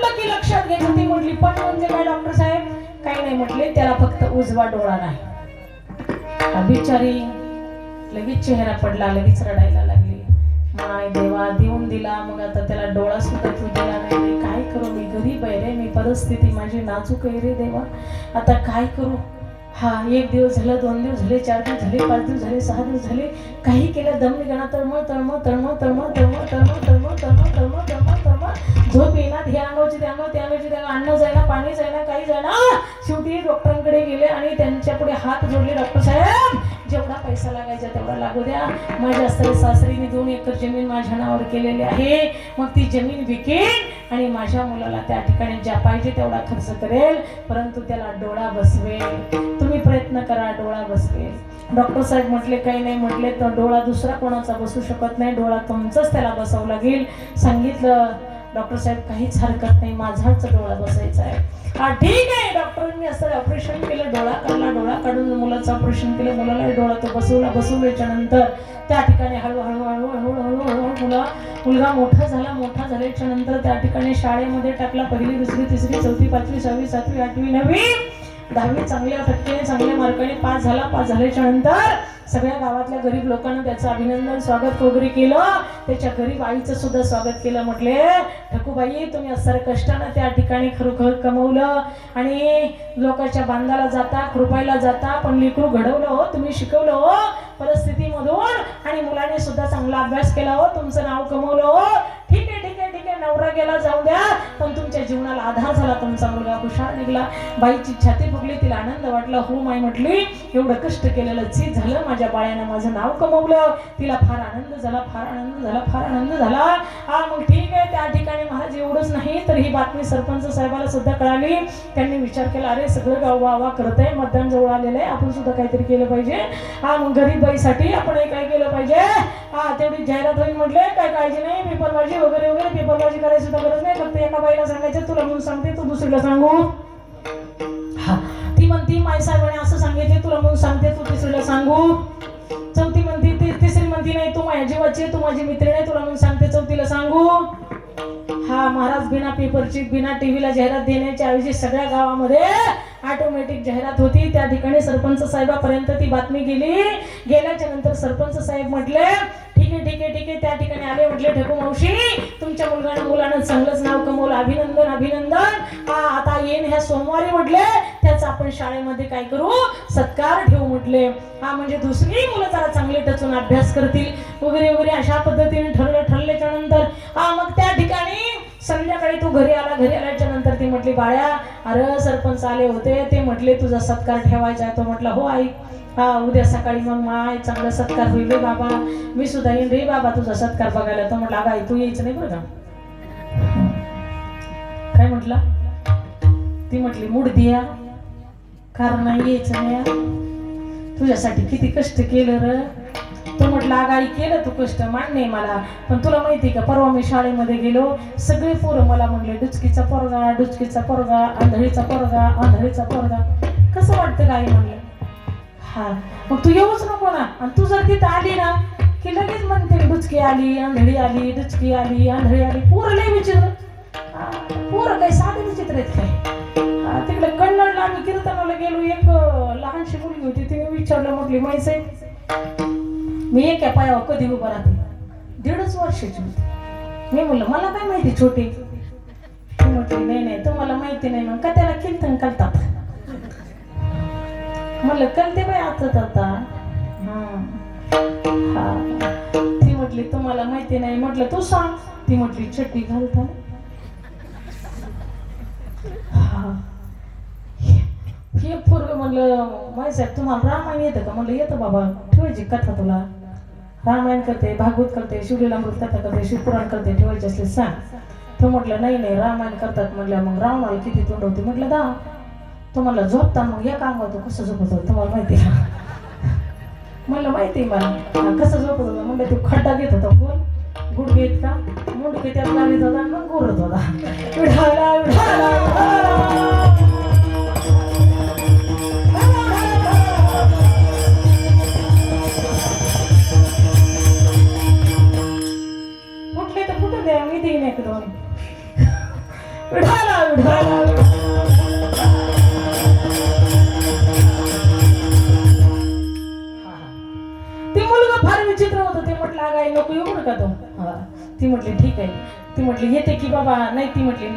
म्हटलं की लक्षात घ्यायचं ती म्हटली पण म्हणजे काय डॉक्टर साहेब? काही नाही म्हटले त्याला फक्त उजवा डोळा नाही. बिचारी लगेच चेहरा पडला लगेच रडायला लागली. माय देवा देऊन दिला मग आता त्याला डोळा सुद्धा तू दिला नाही काय करू मी? गरीब आहे रे मी परिस्थिती माझी नाजूक आहे रे देवा. आता काय करू? हा एक दिवस झालं दोन दिवस झाले चार दिवस झाले पाच दिवस झाले सहा दिवस झाले काही केलं दम निघणा तळमळ तळमळ तळमळ तळमळ तळमळ तळमळ तळमळ तळमळ तळमळ तळमळ तळमळ झोप येणार हे अंगावची त्या अंगाव त्या अंगावची त्या अन्न जायना पाणी जायना काही जायना शेवटी डॉक्टरांकडे गेले आणि त्यांच्या पुढे हात जोडले डॉक्टर साहेब जेवढा पैसा लागायचा तेवढा लागू द्या. माझ्या सर सासरीने दोन एकर जमीन माझ्या नावावर केलेली आहे. मग ती जमीन विकेन आणि माझ्या मुलाला त्या ठिकाणी ज्या पाहिजे तेवढा खर्च करेल. परंतु त्याला डोळा बसवेल. तुम्ही प्रयत्न करा डोळा बसवेल. डॉक्टर साहेब म्हटले काही नाही. म्हटले तर डोळा दुसरा कोणाचा बसू शकत नाही. डोळा तुमचाच त्याला बसावं लागेल. सांगितलं. डॉक्टर साहेब काहीच हरकत नाही. माझाच डोळा बसायचा आहे. हा ठीक आहे डॉक्टरांनी असं ऑपरेशन केलं डोळा काढला डोळा काढून मुलाचं ऑपरेशन केलं मुलाला डोळा तो बसवला बसवल्याच्या नंतर त्या ठिकाणी हळूहळू हळूहळू हळूहळू मुला मुलगा मोठा झाला मोठा झाल्याच्यानंतर त्या ठिकाणी शाळेमध्ये टाकला पहिली दुसरी तिसरी चौथी पाचवी सहावी सातवी आठवी नववी दहावी चांगल्या टक्केने चांगल्या मार्काने पास झाला. पास झाल्याच्यानंतर सगळ्या गावातल्या गरीब लोकांना त्याचं अभिनंदन स्वागत वगैरे केलं. त्याच्या गरीब आईचं सुद्धा स्वागत केलं म्हटले. ठकूबाई तुम्ही असं कष्टानं त्या ठिकाणी खरोखर कमवलं आणि लोकांच्या बांधाला जाता कृपायला जाता पण लेकरू घडवलं हो तुम्ही शिकवलं हो परिस्थितीमधून. आणि मुलाने सुद्धा चांगला अभ्यास केला हो तुमचं नाव कमवलं हो ठीक आहे ठीक आहे ठीक आहे नवरा गेला जाऊ द्या. पण तुमच्या जीवनाला आधार झाला तुमचा मुलगा हुशार निघला. बाईची छाती फुगली तिला आनंद वाटला. हो माय म्हटली एवढं कष्ट केलेलं चीज झालं माझ्या बाळ्यानं माझं नाव कमवलं. तिला फार आनंद झाला फार आनंद झाला फार आनंद झाला. हा मग ठीक आहे त्या तर ही बातमी सरपंच साहेबाला सुद्धा कळाली. त्यांनी विचार केला अरे सगळं गाव वा करत आहे मतदान जवळ आलेलं आहे आपण सुद्धा काहीतरी केलं पाहिजे. हा मग गरीब बाईसाठी आपण हे काय केलं पाहिजे? हा तेवढी जाहिरात होईल म्हटले काय काळजी नाही पेपरबाजी वगैरे वगैरे पेपरबाजी करायची सुद्धा गरज नाही फक्त एका बाईला सांगायचं तुला म्हणून सांगते तू दुसरीला सांगू. हा ती म्हणती माय साहेबाने असं सांगितले तुला म्हणून सांगते तू तिसरीला सांगू. चौथी म्हणती ती तिसरी म्हणती नाही तू माझ्या जीवाची तू माझी मित्री नाही तुला म्हणून सांगते चौथीला सांगू. हा महाराज बिना पेपरची बिना टीव्हीला जाहिरात देण्याच्या ऐवजी सगळ्या गावामध्ये ऑटोमॅटिक जाहिरात होती. त्या ठिकाणी सरपंच साहेबापर्यंत ती बातमी गेली. गेल्याच्यानंतर सरपंच साहेब म्हटले ठीक आहे ठीक आहे ठीक आहे. त्या ठिकाणी आले म्हटले ठेकू मावशी तुमच्या मुलगानं मुलानं चांगलंच नाव कमवलं. अभिनंदन अभिनंदन. हा आता येईन ह्या सोमवारी म्हटले. त्याचा आपण शाळेमध्ये काय करू? सत्कार ठेवू म्हटले. हा म्हणजे दुसरी मुलं जरा चांगले टचून अभ्यास करतील. वगैरे वगैरे अशा पद्धतीने ठरलं ठरल्याच्या नंतर तू घरी आला घरी आल्याच्यानंतर ती म्हटली बाळ्या अरे सरपंच आले होते ते म्हटले तुझा सत्कार ठेवायचा आहे. तो म्हटला हो आई हा उद्या सकाळी मग माय चांगला सत्कार होईल रे बाबा. मी सुद्धा येईन रे बाबा तुझा सत्कार बघायला. तो म्हटला अगं आई तू यायचं नाही बरं काय म्हटला? ती म्हटली मूड दिया कारण नाही यायचं नाही तुझ्यासाठी किती कष्ट केलं र. तो म्हटलं आगाई केलं तू कष्ट मान्य आहे मला. पण तुला माहिती आहे का परवा मी शाळेमध्ये गेलो सगळे पोरं मला म्हणले डुचकीचा पोरगा डुचकीचा पोरगा आंधळीचा पोरगा आंधळीचा पोरगा. कसं वाटतं काय म्हणलं हा मग तू येऊच नको ना. आणि तू जर तिथं आली ना की लगेच म्हणते डुचकी आली आंधळी आली डुचकी आली आंधळी आली. पोरं लय विचित्र. पोरं काही साधे विचित्र आहेत काय? तिकडे कन्नडला आम्ही कीर्तनाला गेलो. एक लहानशी मुलगी होती तिने विचारलं म्हटली माहिती मी एका पायावर कधी उभं राहते? दीडच वर्षाची होती मी म्हणलं मला काय माहिती छोटी? ती म्हटली नाही नाही तुम्हाला माहिती नाही मग का त्याला कीर्तन करतात. म्हणलं कळते बाई आता आता. हा. ती म्हटली तुम्हाला माहिती नाही. म्हटलं तू सांग. ती म्हटली छट्टी घालता हा. हे पोरग म्हणलं माहिती साहेब तुम्हाला रामायण येतं का? म्हणलं येतं बाबा. ठेवायची कथा तुला. रामायण करते भागवत करते शिवलीला कथा करते शिवपुराण करते ठेवायची असले सांग. तो म्हटलं नाही नाही रामायण करतात. म्हटलं मग रावणाला किती तोंड होते? म्हटलं दा तुम्हाला झोपता मग या काम होतो कसं झोपत होतं? तुम्हाला माहिती आहे. का माहिती आहे मला. कसं झोपत होतं? म्हणलं तो खड्डा घेत होता कोण गुडघे का मुंड त्यात लावित होता मग गोरत होता. विढाला विढाला फुटले द्या मी देईन एक दोन. विठाला विठाला ते मुलगा फार विचित्र होतं. ते म्हटलं अगाय नको येऊ का तो. ती म्हटली ठीक आहे. ती म्हटली येते की बाबा. नाही ती म्हटली